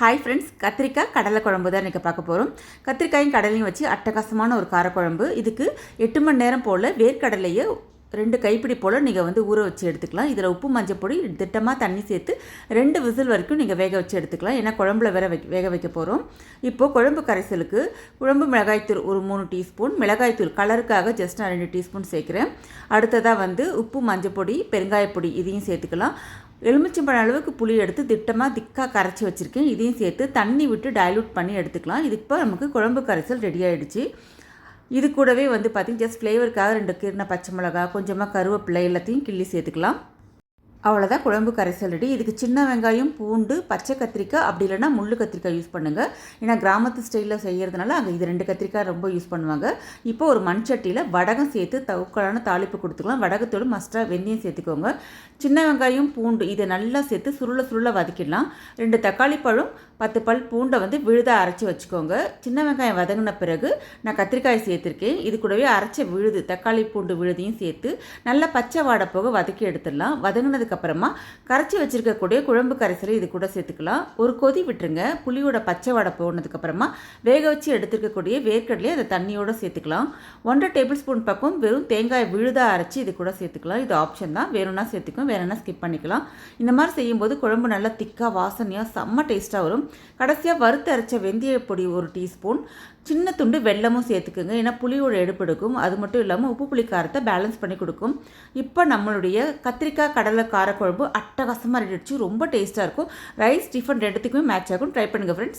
Hi friends கத்திரிக்காய் கடலை குழம்பு தான் இன்றைக்கி பார்க்க போகிறோம் கத்திரிக்காயும் கடலையும் வச்சு அட்டகாசமான ஒரு காரக்குழம்பு. இதுக்கு எட்டு மணி நேரம் போல் வேர்க்கடலையை ரெண்டு கைப்பிடி போல் நீங்கள் வந்து ஊற வச்சு எடுத்துக்கலாம். இதில் உப்பு மஞ்சள் பொடி திட்டமாக தண்ணி சேர்த்து ரெண்டு விசில் வரைக்கும் நீங்கள் வேக வச்சு எடுத்துக்கலாம். ஏன்னா குழம்புல வேற வைக்க வேக வைக்க போகிறோம் இப்போது குழம்பு கரைசலுக்கு குழம்பு மிளகாய்த்தூள் ஒரு மூணு டீஸ்பூன் மிளகாய்த்தூள் கலருக்காக ஜஸ்ட் நான் ரெண்டு டீஸ்பூன் சேர்க்குறேன். அடுத்ததாக வந்து உப்பு மஞ்சள் பொடி பெருங்காயப்பொடி இதையும் சேர்த்துக்கலாம். எலுமிச்சம்பழம் அளவுக்கு புளி எடுத்து திட்டமாக திக்காக கரைச்சி வச்சுருக்கேன். இதையும் சேர்த்து தண்ணி விட்டு டைலூட் பண்ணி எடுத்துக்கலாம். இது இப்போ நமக்கு குழம்பு கரைசல் ரெடி ஆகிடுச்சு இது கூடவே வந்து பார்த்திங்கன்னா ஜஸ்ட் ஃப்ளேவருக்காக ரெண்டு கீரின பச்சை மிளகா கொஞ்சமாக கருவேப்பிலை எல்லாத்தையும் கிள்ளி சேர்த்துக்கலாம். அவ்வளோதான் குழம்பு கரைசல் ரெடி இதுக்கு சின்ன வெங்காயம் பூண்டு பச்சை கத்திரிக்காய் அப்படி இல்லைனா முள்ளு கத்திரிக்காய் யூஸ் பண்ணுங்கள் ஏன்னா கிராமத்து ஸ்டைலில் செய்கிறதுனால அங்கே இது ரெண்டு கத்திரிக்காய் ரொம்ப யூஸ் பண்ணுவாங்க. இப்போ ஒரு மண் சட்டியில் வடகம் சேர்த்து தவுக்கலான தாளிப்பு கொடுத்துக்கலாம். வடகத்தோடு மஸ்டாக வெந்தயம் சேர்த்துக்கோங்க. சின்ன வெங்காயம் பூண்டு இதை நல்லா சேர்த்து சுருள சுருள வதக்கிடலாம். ரெண்டு தக்காளி பழம் பத்து பல் பூண்டை வந்து விழுதாக அரைச்சி வச்சுக்கோங்க. சின்ன வெங்காயம் வதங்கின பிறகு நான் கத்திரிக்காய் சேர்த்துருக்கேன். இது கூடவே அரைச்ச விழுது தக்காளி பூண்டு விழுதையும் சேர்த்து நல்லா பச்சை வாடை போக வதக்கி எடுத்துடலாம். வதங்கினதுக்கப்புறமா கரைச்சி வச்சுருக்கக்கூடிய குழம்பு கரைசலை இது கூட சேர்த்துக்கலாம். ஒரு கொதி விட்டுருங்க. புளியோட பச்சை வாடை போனதுக்கப்புறமா வேக வச்சு எடுத்துருக்கக்கூடிய வேர்க்கடலையை அதை தண்ணியோடு சேர்த்துக்கலாம். ஒன்றரை டேபிள் ஸ்பூன் பக்கம் வெறும் தேங்காய் விழுதாக அரைச்சி இது கூட சேர்த்துக்கலாம். இது ஆப்ஷன் தான். வேணும்னா சேர்த்துக்கும் வேணும்னா ஸ்கிப் பண்ணிக்கலாம். இந்த மாதிரி செய்யும்போது குழம்பு நல்லா திக்காக வாசனையாக செம்ம டேஸ்ட்டாக வரும். கடைசியாக வறுத்து அரைச்ச வெந்தய பொடி ஒரு டீஸ்பூன் சின்ன துண்டு வெள்ளமும் சேர்த்துக்குங்க. ஏன்னா புளியோட எடுப்பெடுக்கும் அது மட்டும் இல்லாமல் உப்பு புளி காரத்தை பேலன்ஸ் பண்ணி கொடுக்கும். இப்போ நம்மளுடைய கத்திரிக்காய் கடலை காரக்குழம்பு அட்டகாசமாக ரெடி ரொம்ப டேஸ்ட்டாக இருக்கும். ரைஸ் டிஃபன் ரெண்டுத்துக்குமே மேட்ச் ஆகும். ட்ரை பண்ணுங்கள் ஃப்ரெண்ட்ஸ்